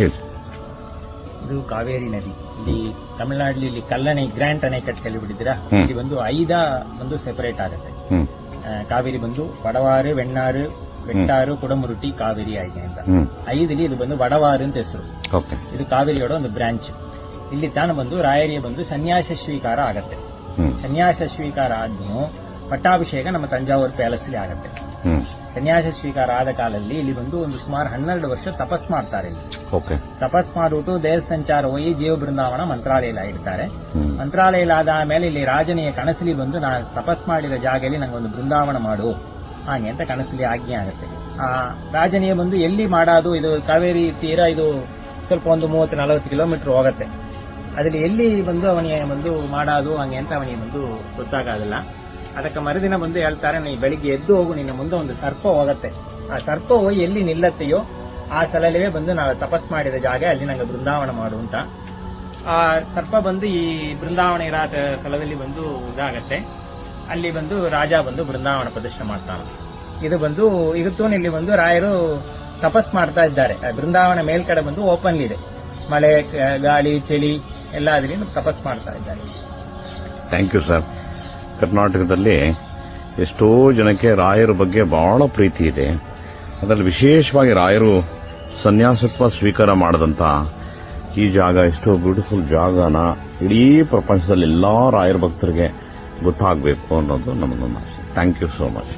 ಹೇಳಿ. ಇದು ಕಾವೇರಿ ನದಿ. ಇಲ್ಲಿ ತಮಿಳುನಾಡಲ್ಲಿ ಇಲ್ಲಿ ಕಲ್ಲಣೆ ಗ್ರ್ಯಾಂಟ್ ಅಣೆಕಟ್ಟು ಹೇಳಿಬಿಟ್ಟಿದ್ದೀರಾ. ಇಲ್ಲಿ ಒಂದು ಐದ ಒಂದು ಸೆಪರೇಟ್ ಆಗುತ್ತೆ. ಕಾವೇರಿ ಬಂದು ವಡವಾರು ವೆಣ್ಣಾರು ಬೆಟ್ಟಾರು ಕುಡಮುರುಟಿ ಕಾವೇರಿ ಆಯ್ಕೆ ಅಂತ. ಐದಲ್ಲಿ ಇದು ಬಂದು ವಡವಾರು ಅಂತ ಹೆಸರು. ಇದು ಕಾವೇರಿಯೋಡ ಒಂದು ಬ್ರಾಂಚ್. ಇಲ್ಲಿ ತಾನು ಬಂದು ರಾಯರಿಯ ಬಂದು ಸನ್ಯಾಸ ಸ್ವೀಕಾರ ಆಗತ್ತೆ. ಸನ್ಯಾಸ ಸ್ವೀಕಾರ ಆದ್ಮೇಲೆ ಪಟ್ಟಾಭಿಷೇಕ ನಮ್ಮ ತಂಜಾವೂರು ಪ್ಯಾಲೇಸ್ ಅಲ್ಲಿ ಆಗತ್ತೆ ಸನ್ಯಾಸ ಸ್ವೀಕಾರ ಆದ ಕಾಲದಲ್ಲಿ ಇಲ್ಲಿ ಬಂದು ಒಂದು ಸುಮಾರು ಹನ್ನೆರಡು ವರ್ಷ ತಪಸ್ ಮಾಡ್ತಾರೆ ಇಲ್ಲಿ. ತಪಸ್ ಮಾಡ್ಬಿಟ್ಟು ದೇಹ ಸಂಚಾರ ಹೋಗಿ ಜೀವ ಬೃಂದಾವನ ಮಂತ್ರಾಲಯ ಇಡ್ತಾರೆ ಮಂತ್ರಾಲಯ ಆದ ಮೇಲೆ ಇಲ್ಲಿ ರಾಜನಿಯ ಕನಸಲಿ ಬಂದು ನಾನು ತಪಸ್ ಮಾಡಿದ ಜಾಗದಲ್ಲಿ ನಂಗೊಂದು ಬೃಂದಾವನ ಮಾಡು. ಹಾಗೆ ಅಂತ ಕನಸಲಿ ಆಜ್ಞೆ ಆಗುತ್ತೆ. ಆ ರಾಜನಿಗೆ ಬಂದು ಎಲ್ಲಿ ಮಾಡೋದು ಇದು ಕಾವೇರಿ ತೀರ ಇದು ಸ್ವಲ್ಪ ಒಂದು ಮೂವತ್ತು ನಲವತ್ತು ಕಿಲೋಮೀಟರ್ ಹೋಗತ್ತೆ. ಅದ್ರಲ್ಲಿ ಎಲ್ಲಿ ಬಂದು ಅವನಿಗೆ ಬಂದು ಮಾಡೋದು ಹಂಗೆ ಅಂತ ಅವನಿಗೆ ಬಂದು ಗೊತ್ತಾಗೋದಿಲ್ಲ. ಅದಕ್ಕೆ ಮರುದಿನ ಬಂದು ಹೇಳ್ತಾರೆ, ನೀ ಬೆಳಿಗ್ಗೆ ಎದ್ದು ಹೋಗು, ನಿನ್ನ ಮುಂದೆ ಒಂದು ಸರ್ಪ ಹೋಗತ್ತೆ. ಆ ಸರ್ಪ ಹೋಗಿ ಎಲ್ಲಿ ನಿಲ್ಲತ್ತೆಯೋ ಆ ಸ್ಥಳವೇ ಬಂದು ನಾವು ತಪಸ್ ಮಾಡಿದ ಜಾಗ ಅಲ್ಲಿ ನಂಗೆ ಬೃಂದಾವನ ಮಾಡು ಅಂತ. ಆ ಸರ್ಪ ಬಂದು ಈ ಬೃಂದಾವನ ಇರೋ ಸ್ಥಳದಲ್ಲಿ ಬಂದು ಇದಾಗತ್ತೆ. ಅಲ್ಲಿ ಬಂದು ರಾಜ ಬಂದು ಬೃಂದಾವನ ಪ್ರದರ್ಶನ ಮಾಡ್ತಾನೆ ಇದು ಬಂದು ಇವತ್ತು ಇಲ್ಲಿ ಬಂದು ರಾಯರು ತಪಸ್ ಮಾಡ್ತಾ ಇದ್ದಾರೆ. ಬೃಂದಾವನ ಮೇಲ್ಕಡೆ ಬಂದು ಓಪನ್ ಇದೆ. ಮಳೆ, ಗಾಳಿ, ಚಳಿ ಎಲ್ಲ ಅದರಿಂದ ತಪಸ್ ಮಾಡ್ತಾ ಇದ್ದಾರೆ. ಥ್ಯಾಂಕ್ ಯು ಸರ್ ಕರ್ನಾಟಕದಲ್ಲಿ ಎಷ್ಟೋ ಜನಕ್ಕೆ ರಾಯರ ಬಗ್ಗೆ ಬಹಳ ಪ್ರೀತಿ ಇದೆ. ಅದರಲ್ಲಿ ವಿಶೇಷವಾಗಿ ರಾಯರು ಸನ್ಯಾಸತ್ವ ಸ್ವೀಕಾರ ಮಾಡದಂತ ಈ ಜಾಗ ಎಷ್ಟೋ ಬ್ಯೂಟಿಫುಲ್ ಜಾಗನ ಇಡೀ ಪ್ರಪಂಚದಲ್ಲಿ ಎಲ್ಲಾ ರಾಯರ ಭಕ್ತರಿಗೆ ಗೊತ್ತಾಗಬೇಕು ಅನ್ನೋದು ನಮಗೊಂದು ಆಸೆ. Thank you so much